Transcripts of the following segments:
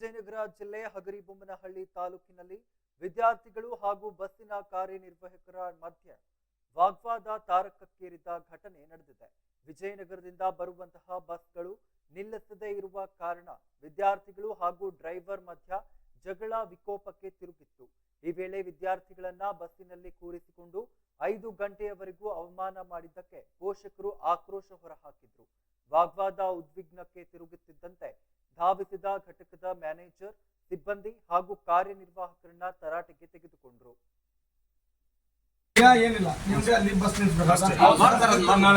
ವಿಜಯನಗರ ಜಿಲ್ಲೆ ಹಗರಿಬೊಮ್ಮನಹಳ್ಳಿ ತಾಲೂಕಿನಲ್ಲಿ ವಿದ್ಯಾರ್ಥಿಗಳು ಹಾಗೂ ಬಸ್ಸಿನ ಕಾರ್ಯನಿರ್ವಾಹಕರ ಮಧ್ಯೆ ವಾಗ್ವಾದ ತಾರಕಕ್ಕೇರಿದ ಘಟನೆ ನಡೆದಿದೆ. ವಿಜಯನಗರದಿಂದ ಬರುವಂತಹ ಬಸ್ಗಳು ನಿಲ್ಲಿಸದೇ ಇರುವ ಕಾರಣ ವಿದ್ಯಾರ್ಥಿಗಳು ಹಾಗೂ ಡ್ರೈವರ್ ಮಧ್ಯ ಜಗಳ ವಿಕೋಪಕ್ಕೆ ತಿರುಗಿತ್ತು. ಈ ವೇಳೆ ವಿದ್ಯಾರ್ಥಿಗಳನ್ನ ಬಸ್ಸಿನಲ್ಲಿ ಕೂರಿಸಿಕೊಂಡು ಐದು ಗಂಟೆಯವರೆಗೂ ಅವಮಾನ ಮಾಡಿದ್ದಕ್ಕೆ ಪೋಷಕರು ಆಕ್ರೋಶ ಹೊರಹಾಕಿದ್ರು. ವಾಗ್ವಾದ ಉದ್ವಿಗ್ನಕ್ಕೆ ತಿರುಗುತ್ತಿದ್ದಂತೆ ಧಾವಿಸಿದ ಘಟಕದ ಮ್ಯಾನೇಜರ್ ಸಿಬ್ಬಂದಿ ಹಾಗೂ ಕಾರ್ಯನಿರ್ವಾಹಕರನ್ನ ತರಾಟೆಗೆ ತೆಗೆದುಕೊಂಡ್ರು. ಯಾ, ಏನಿಲ್ಲ. ನಿಮ್ಗೆ ಅಲ್ಲಿ ಬಸ್ ನಿಲ್ಸ್ಬೇಕು. ಅಷ್ಟೇ. ಹೌದು, ಮಾಡ್ತಾರೆ,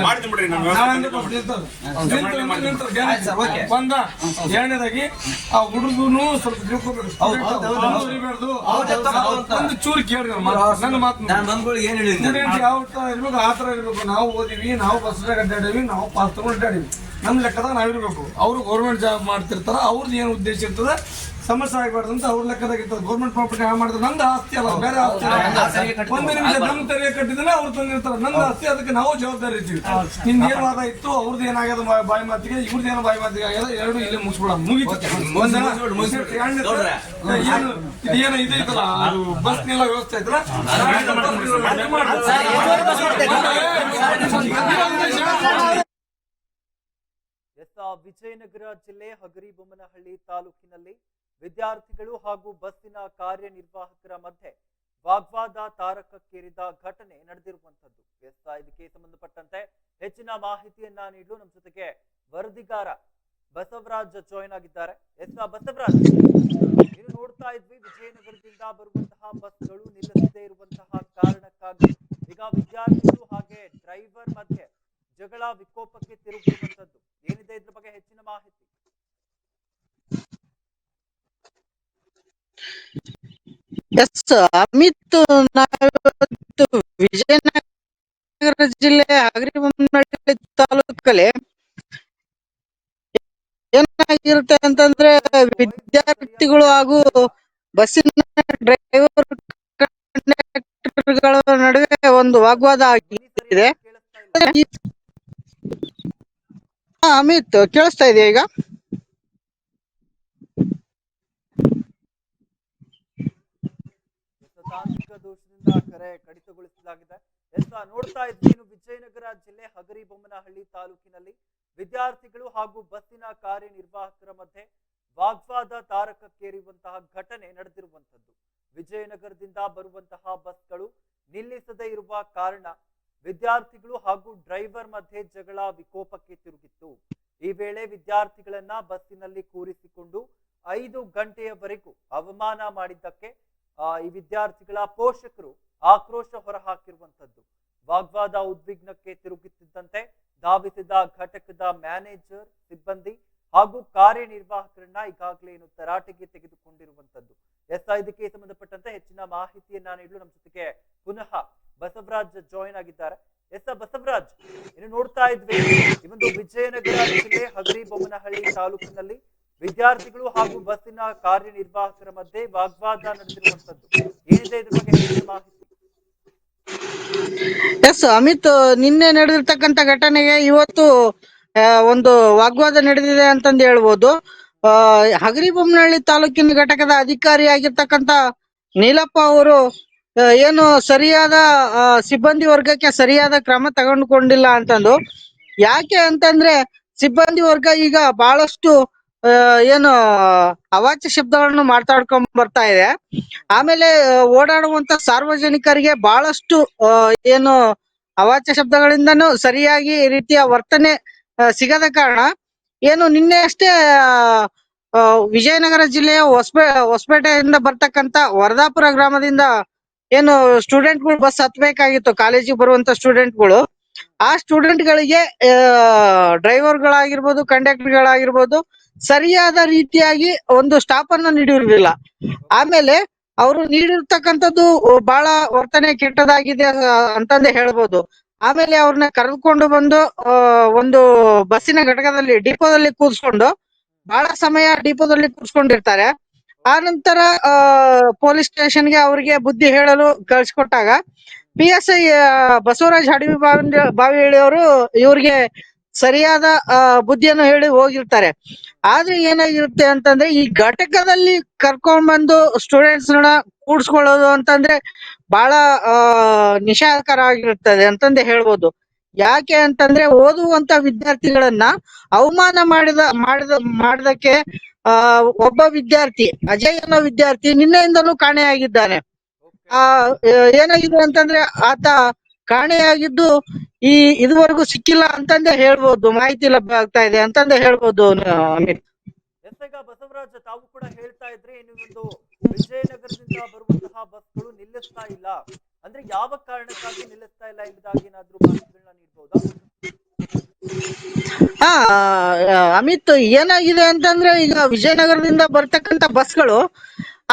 ಮಾಡ್ತೀನಿ ಬಿಡ್ರಿ, ನಾನು ವ್ಯವಸ್ಥೆ ನಾಳೆ ಬಸ್ ನಿಲ್ತದೆ. ನಿಲ್ತದೆ, ಮಾಡ್ತೀನಿ. ನಿಲ್ತದೆ, ಗ್ಯಾರಂಟಿ. ಬಂದ ಎರಡನೇದಾಗಿ ಆ ಹುಡುಗನು ಸ್ವಲ್ಪ ತಿಳ್ಕೊಬೇಕು. ಅವ್ನು ಇರ್ಬಾರ್ದು. ಒಂದು ಚೂರು ಕೇಳಿ ಮಾತು. ನನ್ನ ಮಾತು ನಾನು ಬಂದ್ಗಳಿಗೆ ಏನ್ ಹೇಳಿದ್ದೆ? ಸ್ಟೂಡೆಂಟ್ ಯಾವ ತರ ಇರ್ಬೇಕು ಆ ತರ ಇರ್ಬೇಕು. ನಾವು ಓದಿವಿ ನಾವು ಬಸ್ ಅಡ್ಡಾಡೀವಿ ನಾವು ಪಾಸ್ ತಗೊಂಡು ಅಡ್ಡಾಡೀವಿ. ನಮ್ಮ ಲೆಕ್ಕದಾಗ ನಾವು ಇರ್ಬೇಕು. ಅವರು ಗೌರ್ಮೆಂಟ್ ಜಾಬ್ ಮಾಡ್ತಿರ್ತಾರ ಅವ್ರದ್ದು ಏನು ಉದ್ದೇಶ ಇರ್ತದೆ ಸಮಸ್ಯೆ ಆಗಬಾರ್ದು ಅಂತ ಅವ್ರ ಲೆಕ್ಕದಾಗ ಇರ್ತದೆ. ಗೌರ್ಮೆಂಟ್ ಪ್ರಾಪರ್ಟಿ ಹಾಳು ಮಾಡಿದ್ರೆ ನಂದು ಆಸ್ತಿ ಅಲ್ಲ ಬೇರೆ ಆಸ್ತಿ ಅಲ್ಲ. ಒಂದು ನಿಮಿಷ ನಮ್ಮ ತೆರಿಗೆ ಕಟ್ಟಿದ್ರೆ ಅವ್ರು ತಂದಿರ್ತಾರೆ. ನಂದು ಆಸ್ತಿ ಅದಕ್ಕೆ ನಾವು ಜವಾಬ್ದಾರಿ ಇರ್ತೀವಿ. ನಿನ್ ಏನು ವಾದ ಇತ್ತು ಅವ್ರದ್ದು ಏನಾಗ್ಯದ ಬಾಯಿ ಮಾತಿಗೆ ಇವ್ರದ್ದು ಏನೋ ಬಾಯಿ ಮಾತಿಗೆ ಆಗ್ಯದ ಎರಡು ಇಲ್ಲೇ ಮುಗಿಸ್ಬಿಡ ಮುಗಿತು. ಏನು ಇದು ಇತ್ತಲ್ಲ ಇದು ಐತಲ್ಲ? ಅದು ಬಸ್ ನಿಲ್ಲ ವ್ಯವಸ್ಥೆ ಐತಲ್ಲ? ವಿಜಯನಗರ ಜಿಲ್ಲೆ ಹಗರಿಬೊಮ್ಮನಹಳ್ಳಿ ತಾಲೂಕಿನಲ್ಲಿ ವಿದ್ಯಾರ್ಥಿಗಳು ಹಾಗೂ ಬಸ್ಸಿನ ಕಾರ್ಯನಿರ್ವಾಹಕರ ಮಧ್ಯೆ ವಾಗ್ವಾದ ತಾರಕಕ್ಕೇರಿದ ಘಟನೆ ನಡೆದಿರುವಂತದ್ದು ಇದಕ್ಕೆ ಸಂಬಂಧಪಟ್ಟಂತೆ ಹೆಚ್ಚಿನ ಮಾಹಿತಿಯನ್ನ ನೀಡಲು ನಮ್ಮ ಜೊತೆಗೆ ವರದಿಗಾರ ಬಸವರಾಜ್ ಜಾಯ್ನ್ ಆಗಿದ್ದಾರೆ. ಎಸ್ ಬಸವರಾಜ್, ನೀವು ನೋಡ್ತಾ ಇದ್ವಿ ವಿಜಯನಗರದಿಂದ ಬರುವಂತಹ ಬಸ್ಗಳು ನಿಲ್ಲದೇ ಇರುವಂತಹ ಕಾರಣಕ್ಕಾಗಿ ಈಗ ವಿದ್ಯಾರ್ಥಿಗಳು ಹಾಗೆ ಡ್ರೈವರ್ ಮಧ್ಯೆ ಜಗಳ ವಿಕೋಪಕ್ಕೆ ತಿರುಗಿರುವಂತದ್ದು ಏನಿದೆ ಇದ್ರ ಬಗ್ಗೆ ಹೆಚ್ಚಿನ ಮಾಹಿತಿ? ಎಸ್ ಅಮಿತ್ ನಾವಿವತ್ತು ವಿಜಯನಗರ ಜಿಲ್ಲೆ ಹಗರಿಬೊಮ್ಮನಹಳ್ಳಿ ತಾಲೂಕಲ್ಲಿ ಏನಾಗಿರುತ್ತೆ ಅಂತಂದ್ರೆ ವಿದ್ಯಾರ್ಥಿಗಳು ಹಾಗೂ ಬಸ್ಸಿನ ಡ್ರೈವರ್ ಕಂಡಕ್ಟರ್ಗಳ ನಡುವೆ ಒಂದು ವಾಗ್ವಾದ ಆಗಿದೆ ಹಾ, ಅಮಿತ್ ಕೇಳಿಸ್ತಾ ಇದೆಯಾ ಈಗ? ನೋಡ್ತಾ ಇದ್ದೀನಿ ವಿಜಯನಗರ ಜಿಲ್ಲೆ ಹಗರಿಬೊಮ್ಮನಹಳ್ಳಿ ತಾಲೂಕಿನಲ್ಲಿ? ವಿದ್ಯಾರ್ಥಿಗಳು ಹಾಗೂ ಬಸ್ಸಿನ ಕಾರ್ಯನಿರ್ವಾಹಕರ ಮಧ್ಯೆ ವಾಗ್ವಾದ ತಾರಕಕ್ಕೇರಿರುವಂತಹ ಘಟನೆ ನಡೆದಿರುವಂತದ್ದು ವಿಜಯನಗರದಿಂದ ಬರುವಂತಹ ಬಸ್ಗಳು ನಿಲ್ಲಿಸದೇ ಇರುವ ಕಾರಣ ವಿದ್ಯಾರ್ಥಿಗಳು ಹಾಗೂ ಡ್ರೈವರ್ ಮಧ್ಯೆ ಜಗಳ ವಿಕೋಪಕ್ಕೆ ತಿರುಗಿತ್ತು. ಈ ವೇಳೆ ವಿದ್ಯಾರ್ಥಿಗಳನ್ನ ಬಸ್ಸಿನಲ್ಲಿ ಕೂರಿಸಿಕೊಂಡು ಐದು ಗಂಟೆಯವರೆಗೂ ಅವಮಾನ ಮಾಡಿದ್ದಕ್ಕೆ ಈ ವಿದ್ಯಾರ್ಥಿಗಳ ಪೋಷಕರು ಆಕ್ರೋಶ ಹೊರಹಾಕಿರುವಂತದ್ದು ವಾಗ್ವಾದ ಉದ್ವಿಗ್ನಕ್ಕೆ ತಿರುಗುತ್ತಿದ್ದಂತೆ ಧಾವಿಸಿದ ಘಟಕದ ಮ್ಯಾನೇಜರ್, ಸಿಬ್ಬಂದಿ ಹಾಗೂ ಕಾರ್ಯನಿರ್ವಾಹಕರನ್ನ ಈಗಾಗಲೇ ಏನು ತರಾಟೆಗೆ ತೆಗೆದುಕೊಂಡಿರುವಂತದ್ದು ಎಸ್ ಇದಕ್ಕೆ ಸಂಬಂಧಪಟ್ಟಂತೆ ಹೆಚ್ಚಿನ ಮಾಹಿತಿಯನ್ನ ನೀಡಲು ನಮ್ಮ ಜೊತೆಗೆ ಪುನಃ ಬಸವರಾಜ್ ಜಾಯಿನ್ ಆಗಿದ್ದಾರೆ. ಎಸ್ ಬಸವರಾಜ್, ಇನ್ನು ನೋಡ್ತಾ ಇದ್ವಿ. ಈ ಒಂದು ವಿಜಯನಗರ ಜಿಲ್ಲೆ ಹಗರಿಬೊಮ್ಮನಹಳ್ಳಿ ತಾಲೂಕಿನಲ್ಲಿ ವಿದ್ಯಾರ್ಥಿಗಳು ಹಾಗೂ ಬಸ್ಸಿನ ಕಾರ್ಯನಿರ್ವಾಹಕರ ಮಧ್ಯೆ ವಾಗ್ವಾದ ನಡೆದಿರುವಂತದ್ದು ಏನಿದೆ ಇದ್ರ ಬಗ್ಗೆ ಮಾಹಿತಿ? ಎಸ್, ಅಮಿತ್, ನಿನ್ನೆ ನಡೆದಿರ್ತಕ್ಕಂತ ಘಟನೆಗೆ ಇವತ್ತು ಒಂದು ವಾಗ್ವಾದ ನಡೆದಿದೆ ಅಂತಂದು ಹೇಳ್ಬೋದು. ಆ ಹಗರಿಬೊಮ್ಮನಹಳ್ಳಿ ತಾಲೂಕಿನ ಘಟಕದ ಅಧಿಕಾರಿಯಾಗಿರ್ತಕ್ಕಂತ ನೀಲಪ್ಪ ಅವರು ಏನು ಸರಿಯಾದ ಸಿಬ್ಬಂದಿ ವರ್ಗಕ್ಕೆ ಸರಿಯಾದ ಕ್ರಮ ತಗೊಂಡ್ಕೊಂಡಿಲ್ಲ ಅಂತಂದು. ಯಾಕೆ ಅಂತಂದ್ರೆ, ಸಿಬ್ಬಂದಿ ವರ್ಗ ಈಗ ಬಹಳಷ್ಟು ಏನು ಅವಾಚ್ಯ ಶಬ್ದಗಳನ್ನು ಮಾತಾಡ್ಕೊಂಡ್ ಬರ್ತಾ ಇದೆ. ಆಮೇಲೆ ಓಡಾಡುವಂತ ಸಾರ್ವಜನಿಕರಿಗೆ ಬಹಳಷ್ಟು ಏನು ಅವಾಚ್ಯ ಶಬ್ದಗಳಿಂದನು ಸರಿಯಾಗಿ ರೀತಿಯ ವರ್ತನೆ ಸಿಗದ ಕಾರಣ, ಏನು ನಿನ್ನೆ ಅಷ್ಟೇ ವಿಜಯನಗರ ಜಿಲ್ಲೆಯ ಹೊಸ್ಪೇ, ಹೊಸ್ಪೇಟೆಯಿಂದ ಬರ್ತಕ್ಕಂತ ವರದಾಪುರ ಗ್ರಾಮದಿಂದ ಏನು ಸ್ಟೂಡೆಂಟ್ಗಳು ಬಸ್ ಹತ್ತಬೇಕಾಗಿತ್ತು ಕಾಲೇಜಿಗೆ ಬರುವಂತ ಸ್ಟೂಡೆಂಟ್ಗಳು ಆ ಸ್ಟೂಡೆಂಟ್ ಗಳಿಗೆ ಅಹ್ ಡ್ರೈವರ್ ಗಳಾಗಿರ್ಬಹುದು ಕಂಡಕ್ಟರ್ ಗಳಾಗಿರ್ಬಹುದು ಸರಿಯಾದ ರೀತಿಯಾಗಿ ಒಂದು ಸ್ಟಾಪ್ ಅನ್ನು ನೀಡಿರಲಿಲ್ಲ ಆಮೇಲೆ ಅವರು ನೀಡಿರ್ತಕ್ಕಂಥದ್ದು ಬಹಳ ವರ್ತನೆ ಕೆಟ್ಟದಾಗಿದೆ ಅಂತಂದು ಹೇಳ್ಬೋದು. ಆಮೇಲೆ ಅವ್ರನ್ನ ಕರೆದುಕೊಂಡು ಬಂದು ಒಂದು ಬಸ್ಸಿನ ಘಟಕದಲ್ಲಿ, ಡಿಪೋದಲ್ಲಿ ಕೂರಿಸ್ಕೊಂಡು, ಬಹಳ ಸಮಯ ಡಿಪೋದಲ್ಲಿ ಕೂರಿಸ್ಕೊಂಡಿರ್ತಾರೆ. ಆ ನಂತರ ಪೊಲೀಸ್ ಸ್ಟೇಷನ್ಗೆ ಅವರಿಗೆ ಬುದ್ಧಿ ಹೇಳಲು ಕಳ್ಸಿಕೊಟ್ಟಾಗ, ಪಿ ಎಸ್ ಐ ಬಸವರಾಜ್ ಹಡವಿ ಬಾವಿ ಬಾವಿ ಹೇಳಿಯವರು ಇವ್ರಿಗೆ ಸರಿಯಾದ ಬುದ್ಧಿಯನ್ನು ಹೇಳಿ ಹೋಗಿರ್ತಾರೆ. ಆದ್ರೆ ಏನಾಗಿರುತ್ತೆ ಅಂತಂದ್ರೆ, ಈ ಘಟಕದಲ್ಲಿ ಕರ್ಕೊಂಡ್ ಬಂದು ಸ್ಟೂಡೆಂಟ್ಸ್ನ ಕೂಡ್ಸ್ಕೊಳ್ಳೋದು ಅಂತಂದ್ರೆ ಬಹಳ ಆ ನಿಷಾದಕರ ಆಗಿರುತ್ತದೆ ಅಂತಂದೇ ಹೇಳ್ಬೋದು. ಯಾಕೆ ಅಂತಂದ್ರೆ, ಓದುವಂತ ವಿದ್ಯಾರ್ಥಿಗಳನ್ನ ಅವಮಾನ ಮಾಡಿದ ಮಾಡಿದ, ಮಾಡಿದಕ್ಕೆ ಆ ಒಬ್ಬ ವಿದ್ಯಾರ್ಥಿ ಅಜಯ್ ಅನ್ನೋ ವಿದ್ಯಾರ್ಥಿ ನಿನ್ನೆಯಿಂದಲೂ ಕಾಣೆಯಾಗಿದ್ದಾನೆ. ಆ ಏನಾಗಿದೆ ಅಂತಂದ್ರೆ ಆತ ಕಾಣೆಯಾಗಿದ್ದು ಈ ಇದುವರೆಗೂ ಸಿಕ್ಕಿಲ್ಲ ಅಂತಂದೇ ಹೇಳ್ಬೋದು ಮಾಹಿತಿ ಲಭ್ಯ ಆಗ್ತಾ ಇದೆ ಅಂತಂದೇ ಹೇಳ್ಬೋದು ಅಮಿತ್ ಈಗ ಬಸವರಾಜ ತಾವು ಕೂಡ ಹೇಳ್ತಾ ಇದ್ರಿ ಒಂದು ವಿಜಯನಗರದಿಂದ ಬರುವಂತಹ ಬಸ್ಗಳು ನಿಲ್ಲಿಸ್ತಾ ಇಲ್ಲ. ಅಂದ್ರೆ ಯಾವ ಕಾರಣಕ್ಕಾಗಿ ನಿಲ್ಲಿಸ್ತಾ ಇಲ್ಲ ಎಂಬುದಾಗಿ ಏನಾದ್ರೂ ಮಾಹಿತಿಗಳನ್ನ ನೀಡಬಹುದಾ ಹಾ ಅಮಿತ್ ಏನಾಗಿದೆ ಅಂತಂದ್ರೆ ಈಗ ವಿಜಯನಗರದಿಂದ ಬರ್ತಕ್ಕಂತ ಬಸ್ಗಳು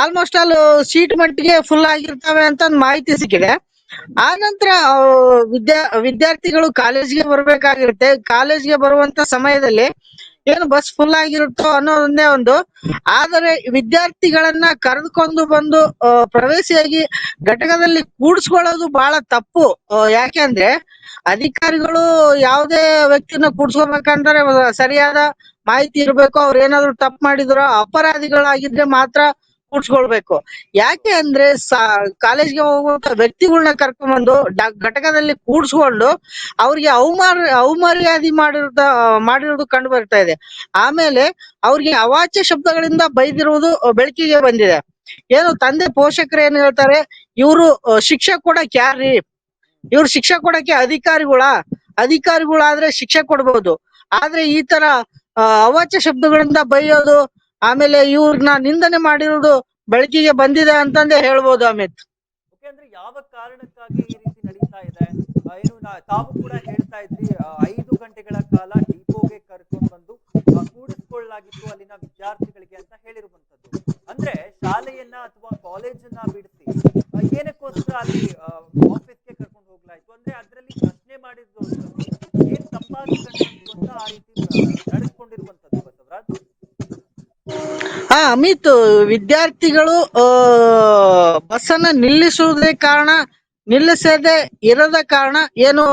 ಆಲ್ಮೋಸ್ಟ್ ಆಲ್ ಸೀಟ್ ಮಟ್ಟಿಗೆ ಫುಲ್ ಆಗಿರ್ತವೆ ಅಂತ ಮಾಹಿತಿ ಸಿಕ್ಕಿದೆ. ಆ ನಂತರ ವಿದ್ಯಾ ವಿದ್ಯಾರ್ಥಿಗಳು ಕಾಲೇಜ್ಗೆ ಬರ್ಬೇಕಾಗಿರುತ್ತೆ. ಕಾಲೇಜ್ಗೆ ಬರುವಂತ ಸಮಯದಲ್ಲಿ ಏನು ಬಸ್ ಫುಲ್ ಆಗಿರುತ್ತೋ ಅನ್ನೋದೊಂದೇ ಒಂದು ಆದರೆ ವಿದ್ಯಾರ್ಥಿಗಳನ್ನ ಕರೆದುಕೊಂಡು ಬಂದು ಪ್ರವೇಶಿಯಾಗಿ ಘಟಕದಲ್ಲಿ ಕೂಡಿಸ್ಕೊಳ್ಳೋದು ಬಹಳ ತಪ್ಪು. ಆ, ಯಾಕೆಂದ್ರೆ ಅಧಿಕಾರಿಗಳು ಯಾವುದೇ ವ್ಯಕ್ತಿನ ಕೂಡ್ಸ್ಕೊಬೇಕಂದ್ರೆ ಸರಿಯಾದ ಮಾಹಿತಿ ಇರಬೇಕು, ಅವ್ರು ಏನಾದ್ರು ತಪ್ಪು ಮಾಡಿದ್ರು ಅಪರಾಧಿಗಳಾಗಿದ್ರೆ ಮಾತ್ರ ಕೂಡ್ಸ್ಕೊಳ್ಬೇಕು. ಯಾಕೆ ಅಂದ್ರೆ ಕಾಲೇಜ್ಗೆ ಹೋಗುವಂತ ವ್ಯಕ್ತಿಗಳನ್ನ ಕರ್ಕೊಂಡ್ಬಂದು ಘಟಕದಲ್ಲಿ ಕೂಡ್ಸ್ಕೊಂಡು ಅವ್ರಿಗೆ ಅವಮಾನ ಅವಮರ್ಯಾದೆ ಮಾಡಿರೋದ, ಮಾಡಿರೋದು ಕಂಡು ಬರ್ತಾ ಇದೆ. ಆಮೇಲೆ ಅವ್ರಿಗೆ ಅವಾಚ್ಯ ಶಬ್ದಗಳಿಂದ ಬೈದಿರುವುದು ಬೆಳಕಿಗೆ ಬಂದಿದೆ. ಏನು ತಂದೆ ಪೋಷಕರು ಏನ್ ಹೇಳ್ತಾರೆ, ಇವರು ಶಿಕ್ಷೆ ಕೂಡ ಯಾರ್ರಿ ಇವ್ರು ಶಿಕ್ಷೆ ಕೊಡಕ್ಕೆ ಅಧಿಕಾರಿಗಳ, ಅಧಿಕಾರಿಗಳಾದ್ರೆ ಶಿಕ್ಷೆ ಕೊಡ್ಬೋದು. ಆದ್ರೆ ಈ ತರ ಅವಾಚ್ಯ ಶಬ್ದಗಳಿಂದ ಬೈಯೋದು, ಆಮೇಲೆ ಇವ್ರನ್ನ ನಿಂದನೆ ಮಾಡಿರೋದು ಬೆಳಕಿಗೆ ಬಂದಿದೆ ಅಂತಂದೇ ಹೇಳ್ಬೋದು ಅಮಿತ್. ಯಾವ ಕಾರಣಕ್ಕಾಗಿ ಈ ರೀತಿ ನಡೀತಾ ಇದೆ? ತಾವು ಕೂಡ ಹೇಳ್ತಾ ಇದ್ರಿ ಐದು ಗಂಟೆಗಳ ಕಾಲ ಡಿಪೋಗೆ ಕರ್ಕೊಂಡು ಬಂದು ಕೂಡಿಸ್ಕೊಳ್ಳಲಾಗಿತ್ತು ಅಲ್ಲಿನ ವಿದ್ಯಾರ್ಥಿಗಳಿಗೆ ಅಂತ ಹೇಳಿರುವಂತದ್ದು ಅಂದ್ರೆ ಶಾಲೆಯನ್ನ ಅಥವಾ ಕಾಲೇಜನ್ನ ಬಿಡಿಸಿ ಏನಕ್ಕೋಸ್ಕರ ಅಲ್ಲಿ ಆಫೀಸ್ಗೆ ಕರ್ಕೊಂಡು ಹೋಗ್ಲಾಯ್ತು ಅಂದ್ರೆ ಅದರಲ್ಲಿ ಪ್ರಶ್ನೆ ಮಾಡಿರೋದ್ರಲ್ಲಿ ಏನ್ ತಪ್ಪಾಗಿ ಕಂಡು ಅಂತ ಆ ರೀತಿ ಆ, ನಡೆಸ್ಕೊಂಡಿರುವಂತದ್ದು ಬಸವರಾಜ್ ಹಾ ಅಮಿತ್, ವಿದ್ಯಾರ್ಥಿಗಳು ಬಸ್ಸನ್ನ ನಿಲ್ಲಿಸುವುದೇ ಕಾರಣ, ನಿಲ್ಲಿಸದೆ ಇರದ ಕಾರಣ ಏನು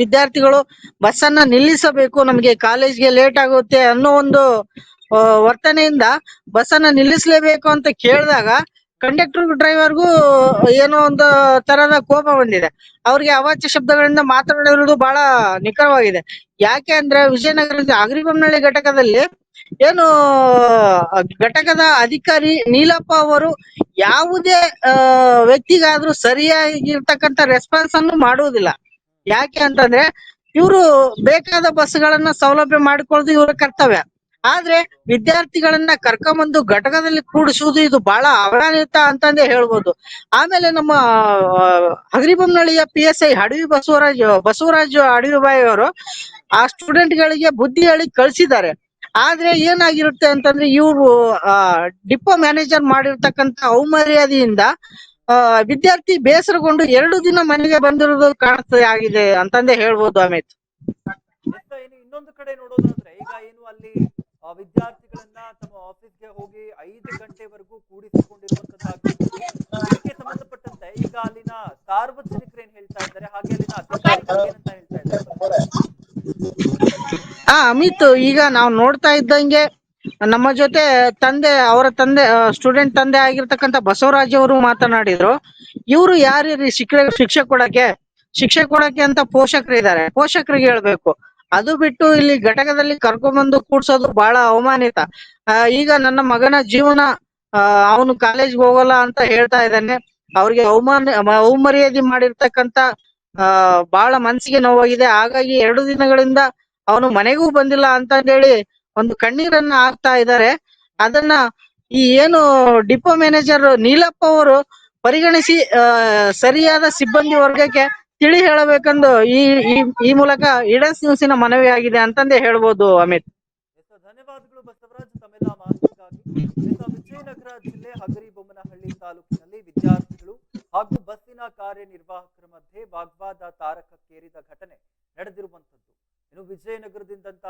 ವಿದ್ಯಾರ್ಥಿಗಳು ಬಸ್ಸನ್ನ ನಿಲ್ಲಿಸಬೇಕು, ನಮಗೆ ಕಾಲೇಜ್ಗೆ ಲೇಟ್ ಆಗುತ್ತೆ ಅನ್ನೋ ಒಂದು ವರ್ತನೆಯಿಂದ ಬಸ್ಸನ್ನ ನಿಲ್ಲಿಸಲೇಬೇಕು ಅಂತ ಕೇಳಿದಾಗ ಕಂಡಕ್ಟರ್ ಡ್ರೈವರ್ಗೂ ಏನೋ ಒಂದು ತರದ ಕೋಪ ಬಂದಿದೆ. ಅವ್ರಿಗೆ ಅವಾಚ್ಯ ಶಬ್ದಗಳಿಂದ ಮಾತನಾಡಿರುವುದು ಬಹಳ ನಿಖರವಾಗಿದೆ. ಯಾಕೆ ಅಂದ್ರೆ ವಿಜಯನಗರದ ಅಗ್ರಿಬೊಮ್ಮನಹಳ್ಳಿ ಘಟಕದಲ್ಲಿ ಏನು ಘಟಕದ ಅಧಿಕಾರಿ ನೀಲಪ್ಪ ಅವರು ಯಾವುದೇ ವ್ಯಕ್ತಿಗಾದ್ರೂ ಸರಿಯಾಗಿರ್ತಕ್ಕಂಥ ರೆಸ್ಪಾನ್ಸ್ ಅನ್ನು ಮಾಡುವುದಿಲ್ಲ. ಯಾಕೆ ಅಂತಂದ್ರೆ, ಇವರು ಬೇಕಾದ ಬಸ್ಗಳನ್ನ ಸೌಲಭ್ಯ ಮಾಡಿಕೊಳ್ಳೋದು ಇವರ ಕರ್ತವ್ಯ. ಆದ್ರೆ ವಿದ್ಯಾರ್ಥಿಗಳನ್ನ ಕರ್ಕೊಂಬಂದು ಘಟಕದಲ್ಲಿ ಕೂಡಿಸುವುದು ಇದು ಬಹಳ ಅವಾನಿತ ಅಂತಂದೇ ಹೇಳ್ಬೋದು. ಆಮೇಲೆ ನಮ್ಮ ಹಗರಿಬಮ್ಮನಳಿಯ P S I Adavi Basavaraj Basavaraj Adavibai ಅವರು ಆ ಸ್ಟೂಡೆಂಟ್ ಗಳಿಗೆ ಬುದ್ಧಿ ಹೇಳಿ ಕಳ್ಸಿದ್ದಾರೆ. ಆದ್ರೆ ಏನಾಗಿರುತ್ತೆ ಅಂತಂದ್ರೆ ಇವರು ಡಿಪೋ ಮ್ಯಾನೇಜರ್ ಮಾಡಿರ್ತಕ್ಕಂತ ಅವಮರ್ಯಾದೆಯಿಂದ ವಿದ್ಯಾರ್ಥಿ ಬೇಸರಗೊಂಡು ಎರಡು ದಿನ ಮನೆಗೆ ಬಂದಿರೋದು ಕಾಣಿಸ್ತದೆ ಆಗಿದೆ ಅಂತಂದೇ ಹೇಳ್ಬೋದು ಅಮಿತ್. ಇನ್ನೊಂದು ಕಡೆ ನೋಡೋದಾದ್ರೆ, ಈಗ ಏನು ಅಲ್ಲಿ ವಿದ್ಯಾರ್ಥಿಗಳನ್ನ ತಮ್ಮ ಆಫೀಸ್ಗೆ ಹೋಗಿ ಐದು ಗಂಟೆವರೆಗೂ ಕೂಡಿಸಿಕೊಂಡಿರುವಂತಹ ಸಂಬಂಧಪಟ್ಟಂತೆ ಈಗ ಅಲ್ಲಿನ ಸಾರ್ವಜನಿಕರು ಆ, ಅಮಿತ್, ಈಗ ನಾವು ನೋಡ್ತಾ ಇದ್ದಂಗೆ ನಮ್ಮ ಜೊತೆ ತಂದೆ, ಅವರ ತಂದೆ ಸ್ಟೂಡೆಂಟ್ ತಂದೆ ಆಗಿರ್ತಕ್ಕಂತ ಬಸವರಾಜ್ ಅವರು ಮಾತನಾಡಿದ್ರು. ಇವರು ಯಾರ್ಯಾರಿ ಶಿಕ್ಷೆ ಶಿಕ್ಷೆ ಕೊಡಕ್ಕೆ? ಶಿಕ್ಷೆ ಕೊಡಕ್ಕೆ ಅಂತ ಪೋಷಕರು ಇದ್ದಾರೆ ಪೋಷಕರಿಗೆ ಹೇಳ್ಬೇಕು. ಅದು ಬಿಟ್ಟು ಇಲ್ಲಿ ಘಟಕದಲ್ಲಿ ಕರ್ಕೊಂಡ್ಬಂದು ಕೂಡ್ಸೋದು ಬಹಳ ಅವಮಾನಿತ. ಈಗ ನನ್ನ ಮಗನ ಜೀವನ ಅವನು ಕಾಲೇಜ್ಗೆ ಹೋಗಲ್ಲ ಅಂತ ಹೇಳ್ತಾ ಇದ್ದಾನೆ. ಅವ್ರಿಗೆ ಅವಮಾನ, ಅವಮರ್ಯಾದೆ ಮಾಡಿರ್ತಕ್ಕಂತ ಆ ಬಹಳ ಮನಸ್ಸಿಗೆ ನೋವಾಗಿದೆ. ಹಾಗಾಗಿ ಎರಡು ದಿನಗಳಿಂದ ಅವನು ಮನೆಗೂ ಬಂದಿಲ್ಲ ಅಂತ ಹೇಳಿ ಒಂದು ಕಣ್ಣೀರನ್ನ ಹಾಕ್ತಾ ಇದ್ದಾರೆ ಅದನ್ನ ಈ ಏನು ಡಿಪೋ ಮ್ಯಾನೇಜರ್ ನೀಲಪ್ಪ ಅವರು ಪರಿಗಣಿಸಿ ಸರಿಯಾದ ಸಿಬ್ಬಂದಿ ವರ್ಗಕ್ಕೆ ತಿಳಿ ಹೇಳಬೇಕೆಂದು ಈ, ಈ- ಮೂಲಕ ಇಡಸ್ ನ್ಯೂಸಿನ ಮನವಿ ಆಗಿದೆ ಅಂತಂದೇ ಹೇಳ್ಬೋದು ಅಮಿತ್. ಧನ್ಯವಾದಗಳು ವಿಜಯನಗರ ಜಿಲ್ಲೆ ತಾಲೂಕಿನಲ್ಲಿ ವಿದ್ಯಾರ್ಥಿಗಳು ಹಾಗೂ ಬಸ್ಸಿನ ಕಾರ್ಯನಿರ್ವಾಹಕರ ಮಧ್ಯೆ ವಾಗ್ವಾದ ತಾರಕಕ್ಕೇರಿದ ಘಟನೆ ಇನ್ನು ವಿಜಯನಗರದಿಂದಂತ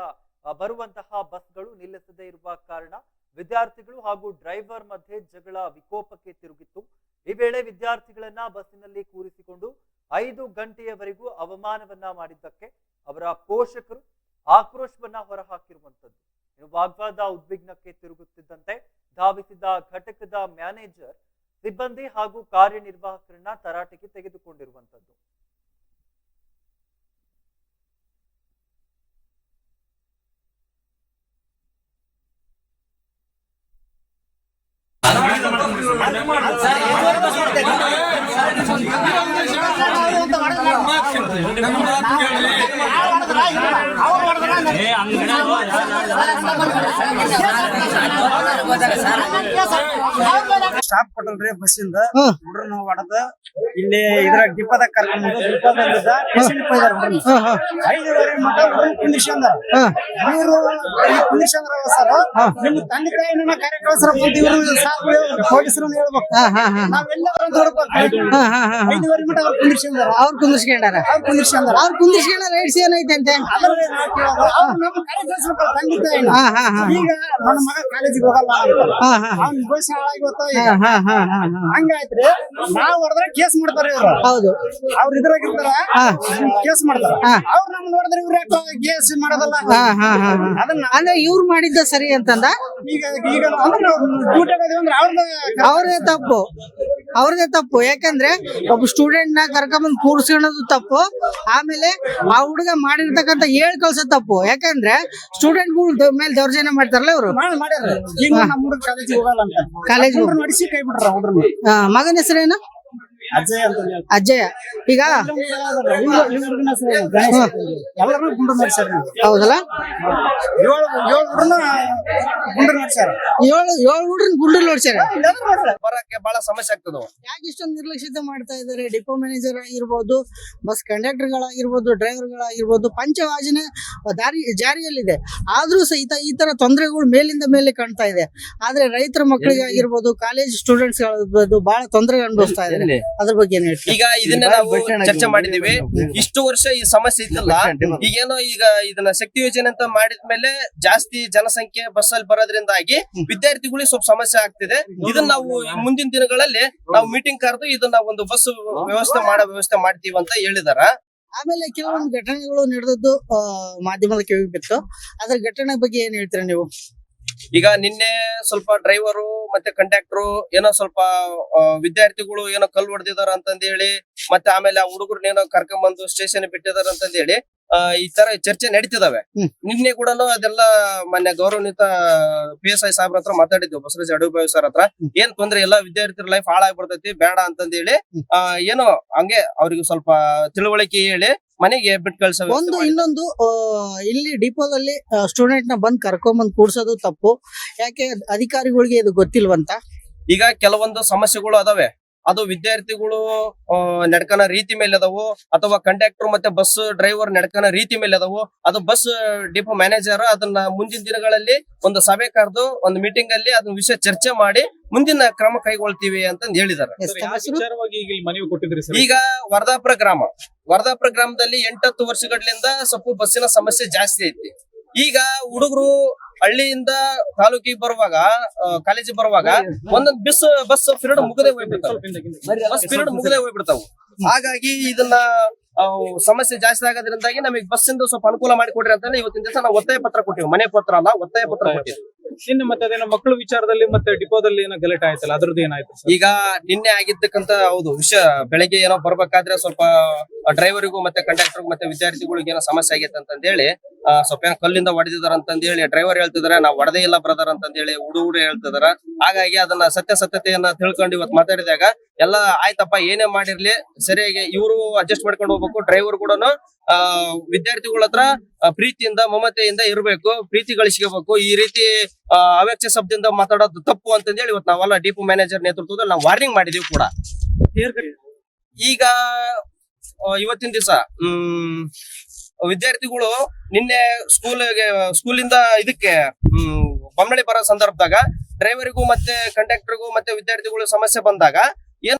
ಬರುವಂತಹ ಬಸ್ಗಳು ನಿಲ್ಲಿಸದೆ ಇರುವ ಕಾರಣ ವಿದ್ಯಾರ್ಥಿಗಳು ಹಾಗೂ ಡ್ರೈವರ್ ಮಧ್ಯೆ ಜಗಳ ವಿಕೋಪಕ್ಕೆ ತಿರುಗಿತ್ತು. ಈ ವೇಳೆ ವಿದ್ಯಾರ್ಥಿಗಳನ್ನ ಬಸ್ಸಿನಲ್ಲಿ ಕೂರಿಸಿಕೊಂಡು ಐದು ಗಂಟೆಯವರೆಗೂ ಅವಮಾನವನ್ನ ಮಾಡಿದ್ದಕ್ಕೆ ಅವರ ಪೋಷಕರು ಆಕ್ರೋಶವನ್ನ ಹೊರಹಾಕಿರುವಂತದ್ದು ವಾಗ್ವಾದ ಉದ್ವಿಗ್ನಕ್ಕೆ ತಿರುಗುತ್ತಿದ್ದಂತೆ ಧಾವಿಸಿದ ಘಟಕದ ಮ್ಯಾನೇಜರ್, ಸಿಬ್ಬಂದಿ ಹಾಗೂ ಕಾರ್ಯನಿರ್ವಾಹಕರನ್ನ ತರಾಟೆಗೆ ತೆಗೆದುಕೊಂಡಿರುವಂತದ್ದು ಸ್ಟಾಪ್ ಕೊಟ್ಟಲ್ರಿ ಬಸ್ಸಿಂದ ಹ್ಮ್. ಹುಡ್ರನ್ನ ಹೊಡೆದ ಇಲ್ಲಿ ಇದ್ರ ಡಿಪ್ಪದಾಗ ಕರ್ಕೊಂಡು ಡಿಪ್ಪದಿಂದ ಪೇಷಂಟ್ ಹೋಯ್ದಾರ ಹುಡ್ರನ್ನ ಹಾ ಹಾ. ಐದುವರೆ ಕುಂದಿಸ್ಕೊಂಡ ಕುಂದಿಸ್ಕೊಂಡ್ರ ಸರ್? ನಿಮ್ಮ ತಂದೆ ತಾಯಿ ನನ್ನ ಕಾರ್ಯಕ್ರಮ ಸರ್ ಇವರು ಸಾಕು ಪೊಲೀಸರು ಹೇಳ್ಬೇಕು. ಹಾ ಹಾ ಹಾ. ನಾವೆಲ್ಲ ಐದುವರೆ ಅವ್ರು ಕುಂದಿಸ್ಕೊಂಡಾರ ಅವ್ರು ಕುಂದಿಸ್ಕೊಂಡಾರ ಅವ್ರು ಕುಂದಿಸ್ಕೊಂಡಾರ ಅವ್ರು ಕುಂದಿಸ್ಕೊಂಡ ರೈಟ್ಸ್ ಏನೈತೆ ಅಂತೆ ಅದ್ರಲ್ಲಿ ನಾವ್ ಕೇಳೋದು, ಅವ್ರು ನಮ್ಮ ಕಾರ್ಯಕ್ರಮ ತಂದೆ ತಾಯಿ ಈಗ ನನ್ನ ಮಗ ಕಾಲೇಜಿಗೆ ಹೋಗಲ್ಲ ಅವ್ನ ಹಾಳಾಗಿ ಹಂಗಾಯ್ತ್ರಿ ನಾವ್ ಹೊಡೆದ್ರೆ ಕೇಸ್ ಮಾಡ್ತಾರೆ ಹೌದು. ಅವ್ರ ಇದ್ರಾಗಿರ್ತಾರ. ಕೇಸ್ ಮಾಡ್ತಾರ. ಅವ್ರು ನಮ್ ನೋಡಿದ್ರೆ ಇವ್ರ ಕೇಸ್ ಮಾಡೋದಲ್ಲ? ಹಾ ಹಾ ಹಾ ಹಾ. ಅದನ್ನ ಅಂದ್ರೆ ಇವ್ರು ಮಾಡಿದ್ದ ಸರಿ ಅಂತಂದ? ಈಗ ಈಗ ಅಂದ್ರೆ ನಾವು ಡ್ಯೂಟಿ ಅಂದ್ರೆ ಅವ್ರನ್ನ ಅವ್ರದೇ ತಪ್ಪು. ಅವ್ರದೇ ತಪ್ಪು. ಯಾಕಂದ್ರೆ ಒಬ್ಬ ಸ್ಟೂಡೆಂಟ್ನ ಕರ್ಕೊಂಬಂದ್ ಕೂರ್ಸ್ಕೊಳೋದು ತಪ್ಪು. ಆಮೇಲೆ ಆ ಹುಡುಗ ಮಾಡಿರ್ತಕ್ಕಂತ ಹೇಳ್ ಕಳ್ಸೋ ತಪ್ಪು. ಯಾಕಂದ್ರೆ ಸ್ಟೂಡೆಂಟ್ ಮೇಲೆ ದೌರ್ಜನ್ಯ ಮಾಡ್ತಾರಲ್ಲ ಇವರು. ಕಾಲೇಜ್ ಹುಡ್ರನ್ನ ನಡೆಸಿ ಕೈ ಬಿಟ್ರ ಮಗನ ಹೆಸರೇನು? ಅಜಯ್ ಅಂತ ಈಗ ಹೌದಲ್ಲ? ಏಳು ಗುಂಡು ನೋಡ್ಸ್ಯಾರ ಬರಕ್ಕೆ ಬಹಳ ಸಮಸ್ಯೆ ಆಗ್ತದ. ಯಾಕೆ ಇಷ್ಟೊಂದು ನಿರ್ಲಕ್ಷ್ಯತೆ ಮಾಡ್ತಾ ಇದಾರೆ ಡಿಪೋ ಮ್ಯಾನೇಜರ್ ಆಗಿರ್ಬೋದು ಬಸ್ ಕಂಡಕ್ಟರ್ ಗಳಾಗಿರ್ಬೋದು ಡ್ರೈವರ್ ಗಳಾಗಿರ್ಬೋದು ಪಂಚವಾಜನೆ ದಾರಿ ಜಾರಿಯಲ್ಲಿದೆ. ಆದ್ರೂ ಸಹಿತ ಈ ತರ ತೊಂದರೆಗಳು ಮೇಲಿಂದ ಮೇಲೆ ಕಾಣ್ತಾ ಇದೆ. ಆದ್ರೆ ರೈತರ ಮಕ್ಕಳಿಗೆ ಆಗಿರ್ಬೋದು ಕಾಲೇಜ್ ಸ್ಟೂಡೆಂಟ್ಸ್ ಗಳಿರ್ಬೋದು ಬಹಳ ತೊಂದರೆ ಅನುಭವಿಸ್ತಾ ಇದ್ದಾರೆ. ಅದ್ರ ಬಗ್ಗೆ ಏನ್ ಈಗ ಇದನ್ನ ನಾವು ಚರ್ಚೆ ಮಾಡಿದೀವಿ ಇಷ್ಟು ವರ್ಷ ಈ ಸಮಸ್ಯೆ ಇತ್ತಲ್ಲ ಈಗೇನೋ ಈಗ ಇದನ್ನ ಶಕ್ತಿ ಯೋಜನೆ ಅಂತ ಮಾಡಿದ್ಮೇಲೆ ಜಾಸ್ತಿ ಜನಸಂಖ್ಯೆ ಬಸ್ ಅಲ್ಲಿ ಬರೋದ್ರಿಂದಾಗಿ ವಿದ್ಯಾರ್ಥಿಗಳಿಗೆ ಸ್ವಲ್ಪ ಸಮಸ್ಯೆ ಆಗ್ತಿದೆ. ಇದನ್ನ ನಾವು ಮುಂದಿನ ದಿನಗಳಲ್ಲಿ ನಾವು ಮೀಟಿಂಗ್ ಕರೆದು ಇದನ್ನ ಒಂದು ಬಸ್ ವ್ಯವಸ್ಥೆ ಮಾಡೋ ವ್ಯವಸ್ಥೆ ಮಾಡ್ತೀವಿ ಅಂತ ಹೇಳಿದಾರ. ಆಮೇಲೆ ಕೆಲವೊಂದು ಘಟನೆಗಳು ನಡೆದದ್ದು ಆ, ಮಾಧ್ಯಮದ ಕಿವಿ ಬಿತ್ತು. ಅದ್ರ ಘಟನೆ ಬಗ್ಗೆ ಏನ್ ಹೇಳ್ತೀರಾ ನೀವು? ಈಗ ನಿನ್ನೆ ಸ್ವಲ್ಪ ಡ್ರೈವರು ಮತ್ತೆ ಕಂಡಕ್ಟರ್ ಏನೋ ಸ್ವಲ್ಪ ವಿದ್ಯಾರ್ಥಿಗಳು ಏನೋ ಕಲ್ಲು ಹೊಡೆದಿದಾರ ಅಂತಂದ ಹೇಳಿ ಮತ್ತೆ ಆಮೇಲೆ ಆ ಹುಡುಗರ್ನ ಏನೋ ಕರ್ಕೊಂಬಂದು ಸ್ಟೇಷನ್ ಬಿಟ್ಟಿದಾರ ಅಂತಂದ ಹೇಳಿ ಆ, ಈ ತರ ಚರ್ಚೆ ನಡೀತಿದಾವೆ. ನಿನ್ನೆ ಕೂಡ ಅದೆಲ್ಲ ಮೊನ್ನೆ ಗೌರವನಿತ ಪಿ ಎಸ್ ಐ ಸಾಹೇಬ್ರ ಹತ್ರ ಮಾತಾಡಿದ್ವಿ ಬಸವರಾಜ್ ಅಡುಬಾಯಿ ಸರ್ ಹತ್ರ. ಏನ್ ತೊಂದ್ರೆ ಇಲ್ಲ ವಿದ್ಯಾರ್ಥಿಗಳ ಲೈಫ್ ಹಾಳಾಗ್ಬಿಡ್ತೈತಿ ಬೇಡ ಅಂತಂದ ಹೇಳಿ ಆ, ಏನೋ ಹಂಗೆ ಅವ್ರಿಗೆ ಸ್ವಲ್ಪ ತಿಳುವಳಿಕೆ ಹೇಳಿ ಮನೆಗೆ ಬಿಟ್ಟು ಕಳ್ಸೋದು ಒಂದು ಇನ್ನೊಂದು ಇಲ್ಲಿ ಡಿಪೋದಲ್ಲಿ ಸ್ಟೂಡೆಂಟ್ನ ಬಂದ್ ಕರ್ಕೊಂಬಂದ್ ಕೂಡ್ಸೋದು ತಪ್ಪು. ಯಾಕೆ ಅಧಿಕಾರಿಗಳಿಗೆ ಇದು ಗೊತ್ತಿಲ್ವಂತ? ಈಗ ಕೆಲವೊಂದು ಸಮಸ್ಯೆಗಳು ಅದಾವೆ. ಅದು ವಿದ್ಯಾರ್ಥಿಗಳು ನಡ್ಕನ ರೀತಿ ಮೇಲೆ ಅದಾವು ಅಥವಾ ಕಂಡಕ್ಟರ್ ಮತ್ತೆ ಬಸ್ ಡ್ರೈವರ್ ನಡ್ಕನ ರೀತಿ ಮೇಲೆ ಅದಾವು ಅದು ಬಸ್ ಡಿಪೋ ಮ್ಯಾನೇಜರ್ ಅದನ್ನ ಮುಂದಿನ ದಿನಗಳಲ್ಲಿ ಒಂದು ಸಭೆ ಕರೆದು ಒಂದು ಮೀಟಿಂಗ್ ಅಲ್ಲಿ ಅದನ್ನ ವಿಷಯ ಚರ್ಚೆ ಮಾಡಿ ಮುಂದಿನ ಕ್ರಮ ಕೈಗೊಳ್ತೀವಿ ಅಂತ ತಮ್ಮ ಈಗ ಇಲ್ಲಿ ಮನವಿ ಕೊಟ್ಟಿದ್ರಿ ಸರ್. ಈಗ ವರದಾಪುರ ಗ್ರಾಮ. ವರ್ಧಾಪುರ ಗ್ರಾಮದಲ್ಲಿ ಎಂಟತ್ತು ವರ್ಷಗಳಿಂದ ಸ್ವಲ್ಪ ಬಸ್ಸಿನ ಸಮಸ್ಯೆ ಜಾಸ್ತಿ ಐತಿ. ಈಗ ಹುಡುಗರು ಹಳ್ಳಿಯಿಂದ ತಾಲೂಕಿಗೆ ಬರುವಾಗ ಕಾಲೇಜಿಗೆ ಬರುವಾಗ ಒಂದೊಂದ್ ಬಸ್ ಬಸ್ ಪಿರಿಯಡ್ ಮುಗದೆ ಹೋಗ್ಬಿಡ್ತಾವ. ಬಸ್ ಪಿರಿಯಡ್ ಮುಗದೆ ಹೋಗ್ಬಿಡ್ತಾವ. ಹಾಗಾಗಿ ಇದನ್ನ ಸಮಸ್ಯೆ ಜಾಸ್ತಿ ಆಗೋದ್ರಿಂದಾಗಿ ನಮಗೆ ಬಸ್ ಇಂದ ಸ್ವಲ್ಪ ಅನುಕೂಲ ಮಾಡಿಕೊಡ್ರಿ ಅಂತ ಇವತ್ತಿನ ದಿವಸ ನಾವು ಒತ್ತಾಯ ಪತ್ರ ಕೊಟ್ಟಿವಿ. ಮನೆ ಪತ್ರ ಅಲ್ಲ ಒತ್ತಾಯ ಪತ್ರ ಕೊಟ್ಟಿವಿ. ನಿನ್ನೆ ಮತ್ತೆ ಅದೇನೋ ಮಕ್ಕಳು ವಿಚಾರದಲ್ಲಿ ಮತ್ತೆ ಡಿಪೋದಲ್ಲಿ ಏನೋ ಗಲಾಟೆ ಆಯ್ತಲ್ಲ ಅದ್ರದ್ದು ಏನಾಯ್ತು ಈಗ ನಿನ್ನೆ ಆಗಿದ್ದಕ್ಕಂತ ಹೌದು ವಿಷಯ ಬೆಳಗ್ಗೆ ಏನೋ ಬರ್ಬೇಕಾದ್ರೆ ಸ್ವಲ್ಪ ಡ್ರೈವರಿಗೂ ಮತ್ತೆ ಕಂಡಕ್ಟರ್ಗೂ ಮತ್ತೆ ವಿದ್ಯಾರ್ಥಿಗಳಿಗೆ ಏನೋ ಸಮಸ್ಯೆ ಆಗೈತೆ ಅಂತ ಹೇಳಿ ಸ್ವಲ್ಪ ಕಲ್ಲಿಂದ ಹೊಡೆದಿದಾರ ಅಂತ ಹೇಳಿ ಡ್ರೈವರ್ ಹೇಳ್ತಿದಾರೆ ನಾವು ಹೊಡೆದೇ ಇಲ್ಲ ಬ್ರದರ್ ಅಂತ ಹೇಳಿ ಹುಡುಗರು ಹೇಳ್ತಿದಾರ ಹಾಗಾಗಿ ಅದನ್ನ ಸತ್ಯಾಸತ್ಯತೆಯನ್ನ ತಿಳ್ಕೊಂಡು ಇವತ್ತು ಮಾತಾಡಿದಾಗ ಎಲ್ಲ ಆಯ್ತಪ್ಪ ಏನೇ ಮಾಡಿರ್ಲಿ ಸರಿಯಾಗಿ ಇವರು ಅಡ್ಜಸ್ಟ್ ಮಾಡ್ಕೊಂಡು ಹೋಗ್ಬೇಕು ಡ್ರೈವರ್ ಕೂಡ ವಿದ್ಯಾರ್ಥಿಗಳ ಹತ್ರ ಪ್ರೀತಿಯಿಂದ ಮಮತೆಯಿಂದ ಇರಬೇಕು ಪ್ರೀತಿ ಗಳಿಸ್ಕೋಬೇಕು ಈ ರೀತಿ ಆ, ಅವ್ಯಾಚ್ಯ ಶಬ್ದದಿಂದ ಮಾತಾಡೋದು ತಪ್ಪು ಅಂತಂದೇಳಿ ಇವತ್ತು ನಾವೆಲ್ಲ ಡಿಪೋ ಮ್ಯಾನೇಜರ್ ನೇತೃತ್ವದಲ್ಲಿ ನಾವು ವಾರ್ನಿಂಗ್ ಮಾಡಿದೀವಿ ಕೂಡ. ಈಗ ಇವತ್ತಿನ ದಿವಸ ಹ್ಮ್ ವಿದ್ಯಾರ್ಥಿಗಳು ನಿನ್ನೆ ಸ್ಕೂಲ್ಗೆ ಸ್ಕೂಲಿಂದ ಇದಕ್ಕೆ ಹ್ಮ್ ಬೊಮ್ಮಳಿ ಬರೋ ಸಂದರ್ಭದಾಗ ಡ್ರೈವರಿಗೂ ಮತ್ತೆ ಕಂಡಕ್ಟರ್ಗೂ ಮತ್ತೆ ವಿದ್ಯಾರ್ಥಿಗಳು ಸಮಸ್ಯೆ ಬಂದಾಗ ಏನ್